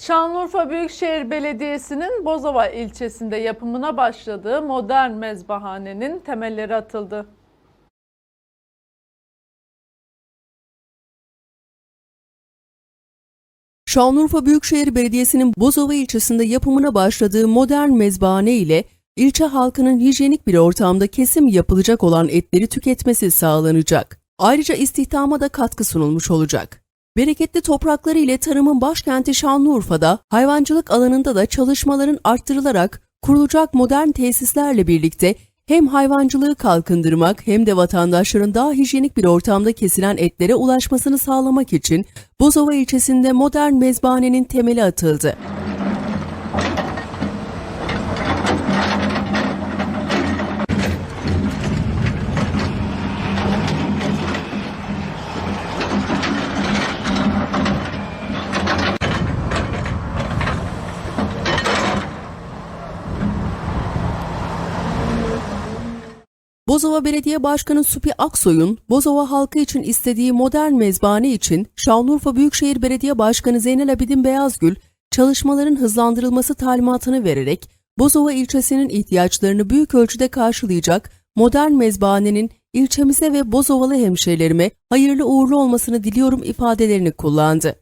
Şanlıurfa Büyükşehir Belediyesi'nin Bozova ilçesinde yapımına başladığı modern mezbahanenin temelleri atıldı. Şanlıurfa Büyükşehir Belediyesi'nin Bozova ilçesinde yapımına başladığı modern mezbahane ile ilçe halkının hijyenik bir ortamda kesim yapılacak olan etleri tüketmesi sağlanacak. Ayrıca istihdama da katkı sunulmuş olacak. Bereketli toprakları ile tarımın başkenti Şanlıurfa'da hayvancılık alanında da çalışmaların arttırılarak kurulacak modern tesislerle birlikte hem hayvancılığı kalkındırmak hem de vatandaşların daha hijyenik bir ortamda kesilen etlere ulaşmasını sağlamak için Bozova ilçesinde modern mezbahanenin temeli atıldı. Bozova Belediye Başkanı Supi Aksoy'un Bozova halkı için istediği modern mezbahane için Şanlıurfa Büyükşehir Belediye Başkanı Zeynel Abidin Beyazgül çalışmaların hızlandırılması talimatını vererek Bozova ilçesinin ihtiyaçlarını büyük ölçüde karşılayacak modern mezbahanenin ilçemize ve Bozovalı hemşehrilerime hayırlı uğurlu olmasını diliyorum ifadelerini kullandı.